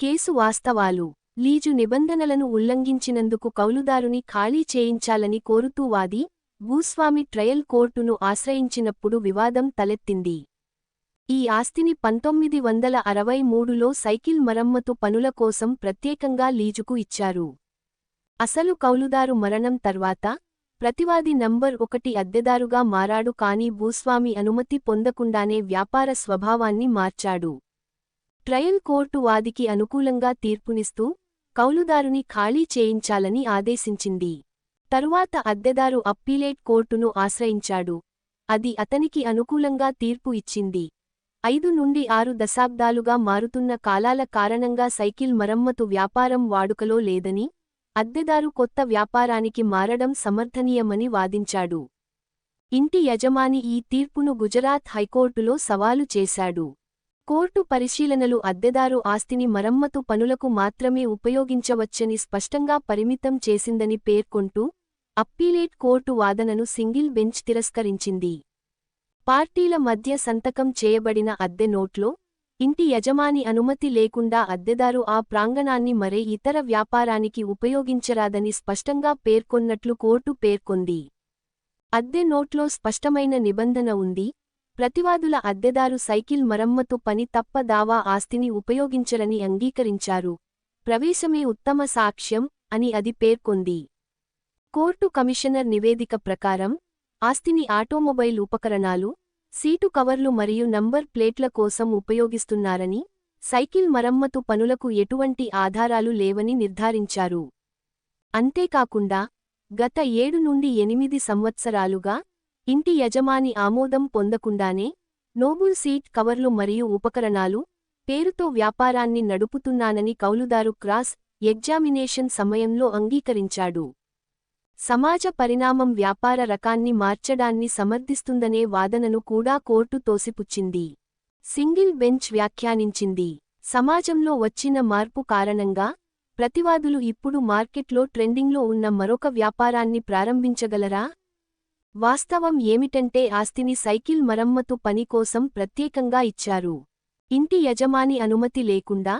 Case వాస్తవాలు. Lease నిబంధనలను ఉల్లంఘించినందుకు కౌలుదారుని ఖాళీ చేయించాలని కోరుతూ వాది భూస్వామి ట్రయల్ కోర్టును ఆశ్రయించినప్పుడు వివాదం తలెత్తింది. ఈ ఆస్తిని పంతొమ్మిది వందల అరవై మూడులో సైకిల్ మరమ్మతు పనుల కోసం ప్రత్యేకంగా లీజుకు ఇచ్చారు. అసలు కౌలుదారు మరణం తర్వాత ప్రతివాది నంబర్ ఒకటి అద్దెదారుగా మారాడు కాని భూస్వామి అనుమతి పొందకుండానే వ్యాపార స్వభావాన్ని మార్చాడు. ట్రయల్ కోర్టు వాదికి అనుకూలంగా తీర్పునిస్తూ కౌలుదారుని ఖాళీ చేయించాలని ఆదేశించింది. తరువాత అద్దెదారు అప్పీలేట్ కోర్టును ఆశ్రయించాడు. అది అతనికి అనుకూలంగా తీర్పు ఇచ్చింది. ఐదు నుండి ఆరు దశాబ్దాలుగా మారుతున్న కాలాల కారణంగా సైకిల్ మరమ్మతు వ్యాపారం వాడుకలో లేదని అద్దెదారు కొత్త వ్యాపారానికి మారడం సమర్థనీయమని వాదించాడు. ఇంటి యజమాని ఈ తీర్పును గుజరాత్ హైకోర్టులో సవాలు చేశాడు. కోర్టు పరిశీలనలు అద్దెదారు ఆస్తిని మరమ్మతు పనులకు మాత్రమే ఉపయోగించవచ్చని స్పష్టంగా పరిమితం చేసిందని పేర్కొంటూ అప్పీలేట్ కోర్టు వాదనను సింగిల్ బెంచ్ తిరస్కరించింది. పార్టీల మధ్య సంతకం చేయబడిన అద్దె నోట్లో ఇంటి యజమాని అనుమతి లేకుండా అద్దెదారు ఆ ప్రాంగణాన్ని మరే ఇతర వ్యాపారానికి ఉపయోగించరాదని స్పష్టంగా పేర్కొన్నట్లు కోర్టు పేర్కొంది. అద్దె నోట్లో స్పష్టమైన నిబంధన ఉంది. ప్రతివాదుల అద్దెదారు సైకిల్ మరమ్మతు పని తప్ప దావా ఆస్తిని ఉపయోగించరని అంగీకరించారు. ప్రవేశమే ఉత్తమ సాక్ష్యం అని అది పేర్కొంది. కోర్టు కమిషనర్ నివేదిక ప్రకారం ఆస్తిని ఆటోమొబైల్ ఉపకరణాలు సీటు కవర్లు మరియు నంబర్ ప్లేట్ల కోసం ఉపయోగిస్తున్నారని సైకిల్ మరమ్మతు పనులకు ఎటువంటి ఆధారాలు లేవని నిర్ధారించారు. అంతేకాకుండా గత ఏడు నుండి ఎనిమిది సంవత్సరాలుగా ఇంటి యజమాని ఆమోదం పొందకుండానే నోబుల్ సీట్ కవర్లు మరియు ఉపకరణాలు పేరుతో వ్యాపారాన్ని నడుపుతున్నానని కౌలుదారు క్రాస్ ఎగ్జామినేషన్ సమయంలో అంగీకరించాడు. సమాజ పరిణామం వ్యాపార రకాన్ని మార్చడాన్ని సమర్థిస్తుందనే వాదనను కూడా కోర్టు తోసిపుచ్చింది. సింగిల్ బెంచ్ వ్యాఖ్యానించింది. సమాజంలో వచ్చిన మార్పు కారణంగా ప్రతివాదులు ఇప్పుడు మార్కెట్లో ట్రెండింగ్లో ఉన్న మరొక వ్యాపారాన్ని ప్రారంభించగలరా? వాస్తవం ఏమిటంటే ఆస్తిని సైకిల్ మరమ్మతు పని కోసం ప్రత్యేకంగా ఇచ్చారు. ఇంటి యజమాని అనుమతి లేకుండా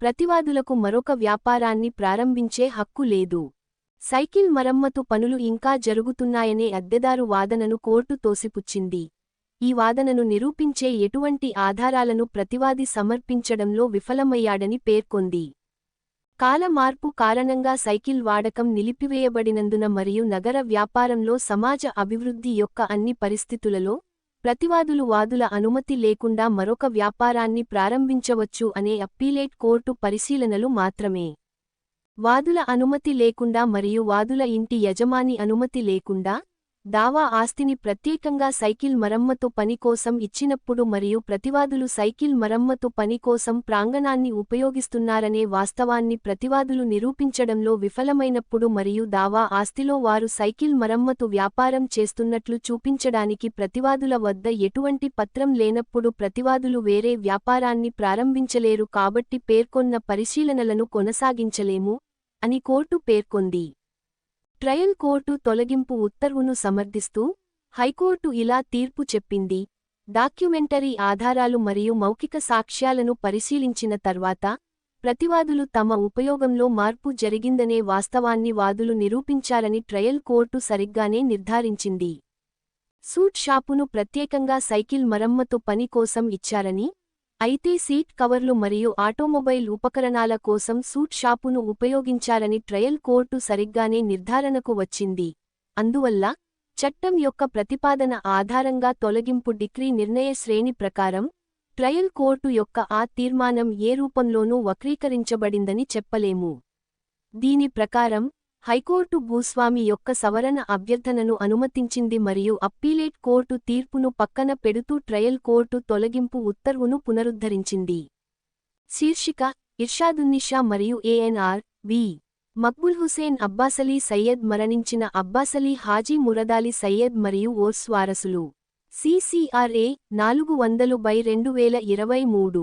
ప్రతివాదులకు మరొక వ్యాపారాన్ని ప్రారంభించే హక్కు లేదు. సైకిల్ మరమ్మతు పనులు ఇంకా జరుగుతున్నాయనే అద్దెదారు వాదనను కోర్టు తోసిపుచ్చింది. ఈ వాదనను నిరూపించే ఎటువంటి ఆధారాలను ప్రతివాది సమర్పించడంలో విఫలమయ్యాడని పేర్కొంది. కాల మార్పు కారణంగా సైకిల్ వాడకం నిలిపివేయబడినందున మరియు నగర వ్యాపారంలో సమాజ అభివృద్ధి యొక్క అన్ని పరిస్థితులలో ప్రతివాదులు వాదుల అనుమతి లేకుండా మరొక వ్యాపారాన్ని ప్రారంభించవచ్చు అనే అప్పీలేట్ కోర్టు పరిశీలనలు మాత్రమే. వాదుల అనుమతి లేకుండా మరియు వాదుల ఇంటి యజమాని అనుమతి లేకుండా దావా ఆస్తిని ప్రత్యేకంగా సైకిల్ మరమ్మతు పని కోసం ఇచ్చినప్పుడు మరియు ప్రతివాదులు సైకిల్ మరమ్మతు పని కోసం ప్రాంగణాన్ని ఉపయోగిస్తున్నారనే వాస్తవాన్ని ప్రతివాదులు నిరూపించడంలో విఫలమైనప్పుడు మరియు దావా ఆస్తిలో వారు సైకిల్ మరమ్మతు వ్యాపారం చేస్తున్నట్లు చూపించడానికి ప్రతివాదుల వద్ద ఎటువంటి పత్రం లేనప్పుడు ప్రతివాదులు వేరే వ్యాపారాన్ని ప్రారంభించలేరు కాబట్టి పేర్కొన్న పరిశీలనలను కొనసాగించలేము అని కోర్టు పేర్కొంది. ట్రయల్ కోర్టు తొలగింపు ఉత్తర్వును సమర్థిస్తూ హైకోర్టు ఇలా తీర్పు చెప్పింది. డాక్యుమెంటరీ ఆధారాలు మరియు మౌఖిక సాక్ష్యాలను పరిశీలించిన తర్వాత ప్రతివాదులు తమ ఉపయోగంలో మార్పు జరిగిందనే వాస్తవాన్ని వాదులు నిరూపించారని ట్రయల్ కోర్టు సరిగ్గానే నిర్ధారించింది. సూట్ షాపును ప్రత్యేకంగా సైకిల్ మరమ్మతు పని కోసం ఇచ్చారని అయితే సీట్ కవర్లు మరియు ఆటోమొబైల్ ఉపకరణాల కోసం సూట్ షాపును ఉపయోగించారని ట్రయల్ కోర్టు సరిగ్గానే నిర్ధారణకు వచ్చింది. అందువల్ల చట్టం యొక్క ప్రతిపాదన ఆధారంగా తొలగింపు డిగ్రీ నిర్ణయ శ్రేణి ప్రకారం ట్రయల్ కోర్టు యొక్క ఆ తీర్మానం ఏ రూపంలోనూ వక్రీకరించబడిందని చెప్పలేము. దీని ప్రకారం హైకోర్టు భూస్వామి యొక్క సవరణ అభ్యర్థనను అనుమతించింది మరియు అప్పీలేట్ కోర్టు తీర్పును పక్కన పెడుతూ ట్రయల్ కోర్టు తొలగింపు ఉత్తర్వును పునరుద్ధరించింది. శీర్షిక ఇర్షాదున్నిషా మరియు ఏఎన్ఆర్ వి. మక్బుల్ హుసేన్ అబ్బాసలీ సయ్యద్ మరణించిన అబ్బాసలీ హాజీ మురదాలి సయ్యద్ మరియు ఓర్స్ వారసులు. సిసిఆర్ఏ నాలుగు వందలు బై రెండు వేల ఇరవై మూడు.